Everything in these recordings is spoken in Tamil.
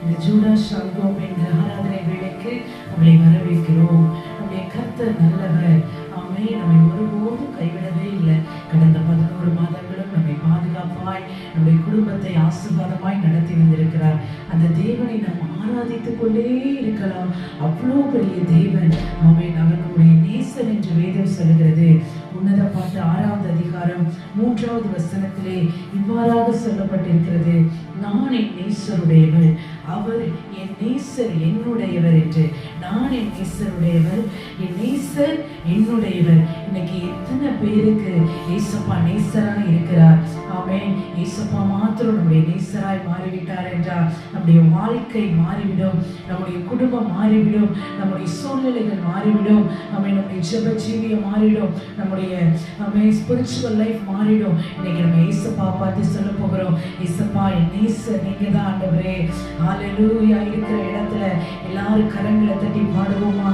இந்த ஜூடா சங்கோம் என்ற ஆராதனை வேலைக்கு உங்களை வரவேற்கிறோம். நம்முடைய கர்த்தர் நல்லவர். ஆமே நம்மை ஒருபோதும் கைவிடவே இல்லை. கடந்த பதினோரு மாதங்களும் நம்மை பாதுகாப்பாய் நம்முடைய குடும்பத்தை ஆசீர்வாதமாய் நடத்தி வந்திருக்கிறார். அந்த தேவனை நாம் ஆராதித்துக் கொண்டே இருக்கலாம். அவ்வளோ பெரிய தேவன். ஆமே மூன்றாவது வசனத்திலே இவ்வாறாக சொல்லப்பட்டிருக்கிறது. நான் என் நேசருடையவர் அவர் என் நேசர் என்னுடையவர் என்று. நான் என் நேசருடையவர் என் நேசர் என்னுடையவர். இன்னைக்கு எத்தனை பேருக்கு ஏசப்பா நேசராக இருக்கிறார். ஆமென். ஏசப்பா மாத்திரம் நம்முடைய நேசராய் மாறிவிட்டார் என்றால் நம்முடைய வாழ்க்கை மாறிவிடும் நம்முடைய குடும்பம் மாறிவிடும் நம்முடைய சூழ்நிலைகள் மாறிவிடும் நம்ம நம்முடைய ஜெப ஜீவியம் மாறிடும் நம்முடைய நம்ம ஸ்பிரிச்சுவல் லைஃப் மாறிடும் இன்னைக்கு நம்ம ஏசப்பா பார்த்து சொல்ல போகிறோம். ஏசப்பா என் நேச நீங்க தான் ஆண்டவரே. ஹalleluya. இருக்கிற இடத்துல எல்லாரும் கரங்களை தட்டி பாடுவோமா?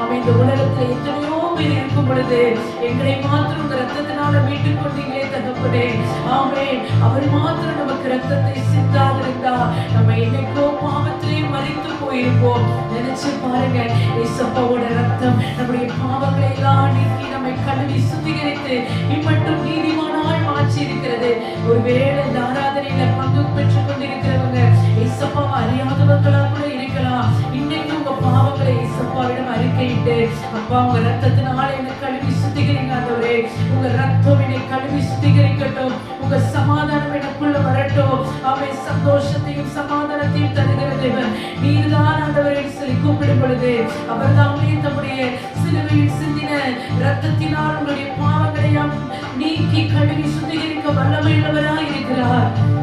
அவன் இந்த உலகத்துல எத்தனையோ பேர் இருக்கும் பொழுது எங்களை மாத்திரம் உங்க ரத்தத்தினால மீட்டுக் கொண்டீங்களே தகப்பனே ஆமே அவர் மாத்திரம் நமக்கு ரத்தத்தை சிந்தாதிருந்தா நம்ம என்னைக்கோ பாவத்திலே மறித்து போயிருப்போம் நினைச்சு பாருங்க ஏசப்பாவோட ரத்தம் நம்முடைய பாவங்களை எல்லாம் நீக்கி நம்மை கழுவி சுத்திகரித்து இம்மட்டும் நீதிமானாய் மாற்றி இருக்கிறது ஒருவேளை இந்த ஆராதனையில பங்கு பெற்றுக் கொண்டிருக்கிறவங்க ஏசப்பாவை அறியாதவர்களா கூட இருக்கலாம் இன்னைக்கு உங்க பாவங்களை அப்பாவிடம் அறிக்கையிட்டு அப்பா உங்க ரத்தத்தினால என்னை கழுவி சுத்திகரிங்க ஆண்டவரே. உங்க ரத்தம் என்னை கழுவி சுத்திகரிக்கட்டும். உங்க சமாதானம் எனக்குள்ள வரட்டும். அவை சந்தோஷத்தையும் சமாதானத்தையும் தருகிற தேவன். நீர்தான் ஆண்டவரை சொல்லி கூப்பிடும் பொழுது அவர் தாமே தம்முடைய சிலுவையில் சிந்தின ரத்தத்தினால் உங்களுடைய பாவங்களையும் நீக்கி கழுவி சுத்திகரிக்க வல்லமையுள்ளவராய் இருக்கிறார்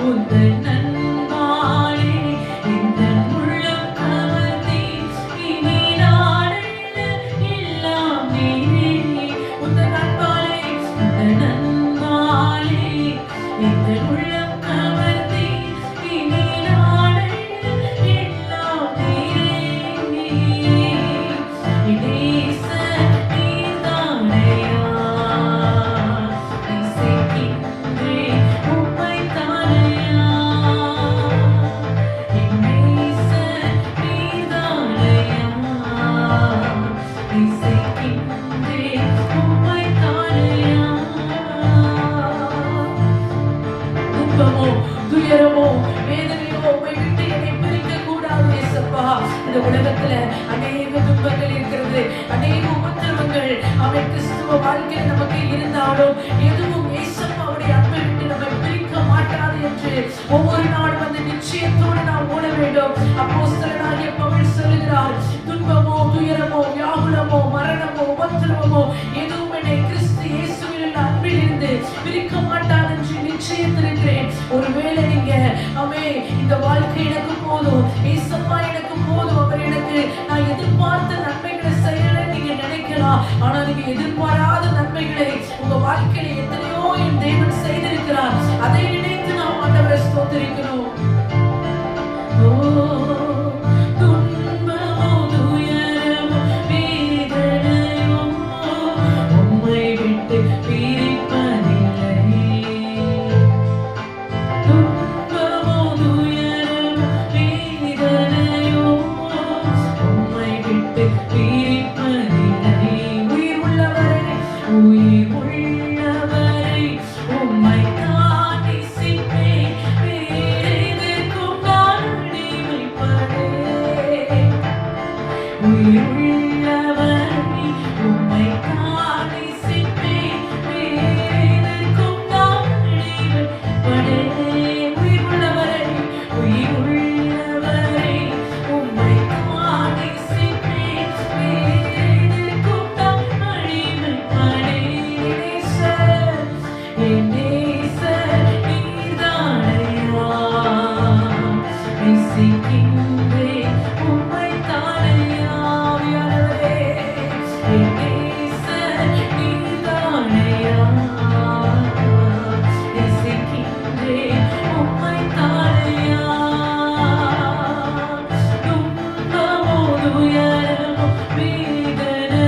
Un tenen இருக்கிறோம் அப்போஸ்தலனாகிய பவுல் சொல்லுகிறார் துன்பமோ துயரமோ வியாகுலமோ மரணமோ உபத்திரவமோ எதுவும் என்னை கிறிஸ்து இயேசுவின் அன்பில் இருந்து பிரிக்க மாட்டான் என்று நிச்சயத்திருக்கிறேன். ஒருவேளை நீங்க அவே இந்த வாழ்க்கை எனக்கு போதும் ஏசப்பா எனக்கு போதும் அவர் எனக்கு நான் எதிர்பார்த்த நன்மைகளை செய்யல நீங்க நினைக்கலாம். ஆனா நீங்க எதிர்பாராத நன்மைகளை உங்க வாழ்க்கையில எத்தனையோ என் தேவன் செய்திருக்கிறார்.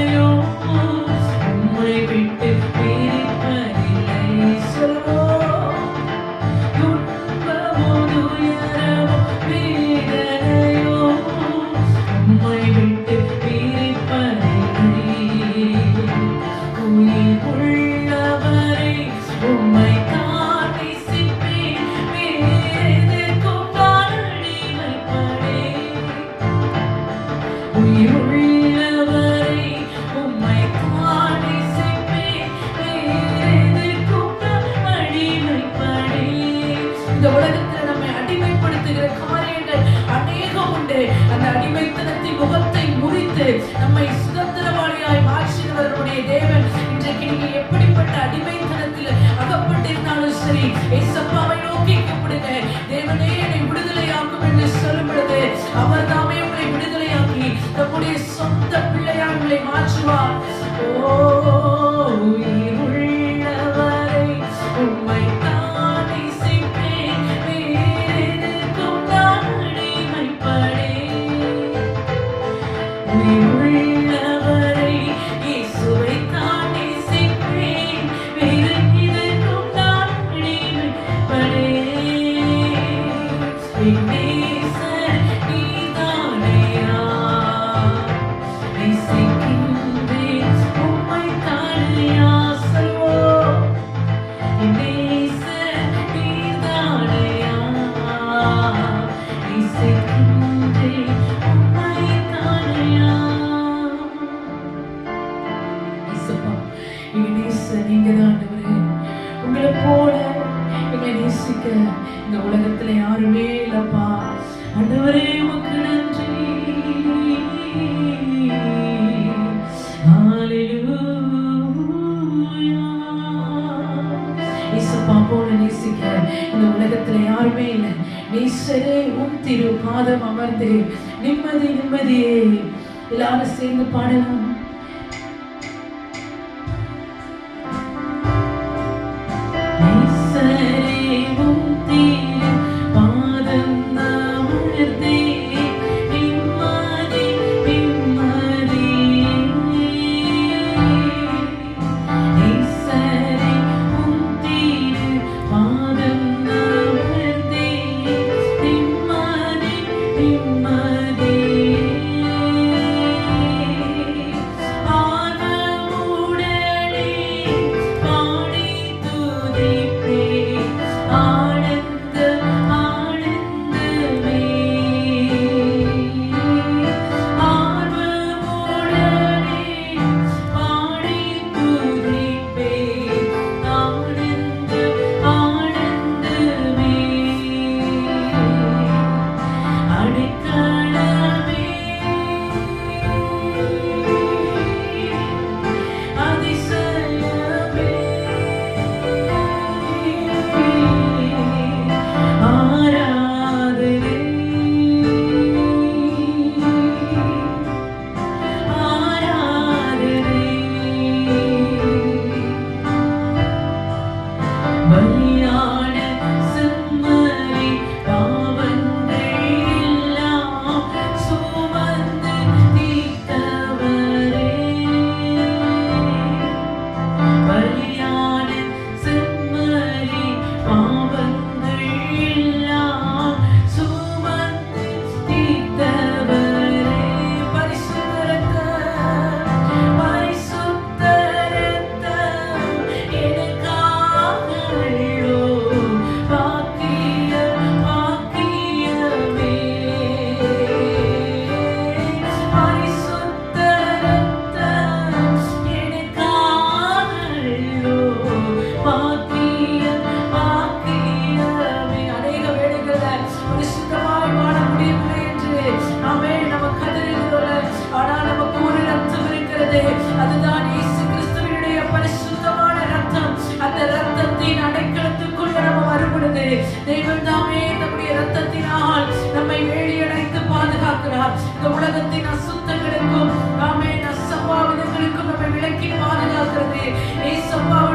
your trust. Oh. இந்த உலகத்துல யாருமே இல்லை. நீசரே உன் திரு பாதம் அமர்ந்து நிம்மதி நிம்மதியே. எல்லாரும் சேர்ந்து பாடலாம். em São Paulo.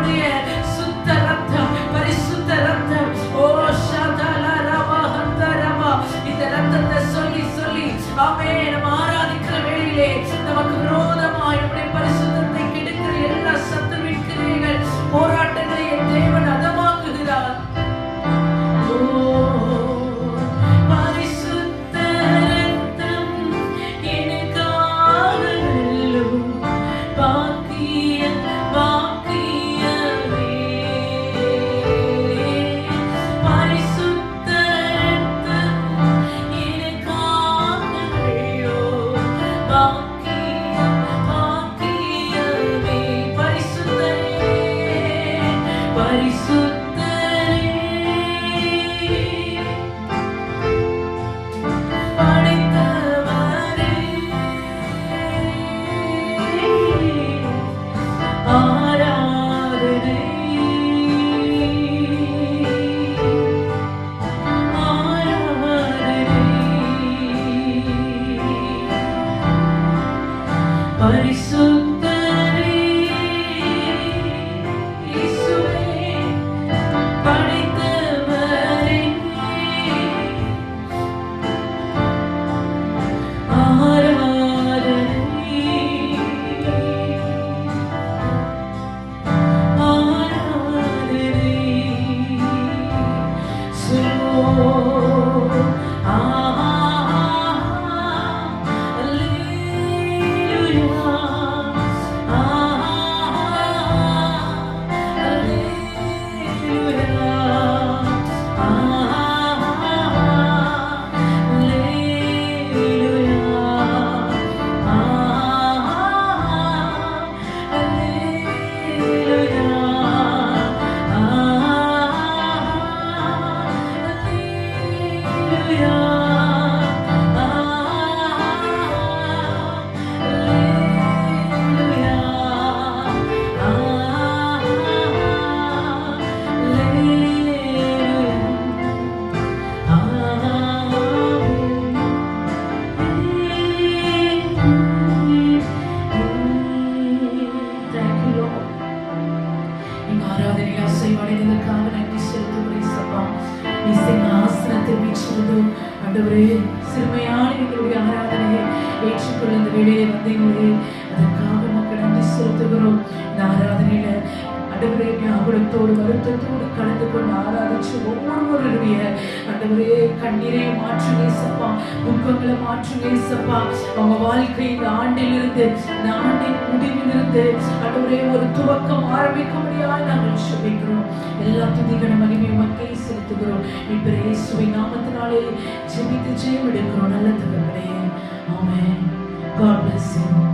கண்ணீரை மாற்றுவே சப்பா துக்கங்களை மாற்றுவே சப்பா அவங்க வாழ்க்கை இந்த ஆண்டிலிருந்து இந்த ஆண்டின் முடிவிலிருந்து அன்றுவரே ஒரு துவக்கம் ஆரம்பிக்க ஆரம்பிக்கும்படியாக நாங்கள் சுபிக்கிறோம் எல்லா துதிகளும் மகிமை மக்கள் செலுத்துகிறோம். இப்போ இயேசுவை நாமத்தினாலே ஜெபித்து ஜெயம் எடுக்கிறோம் நல்ல தகவலையே ஆமே God bless you.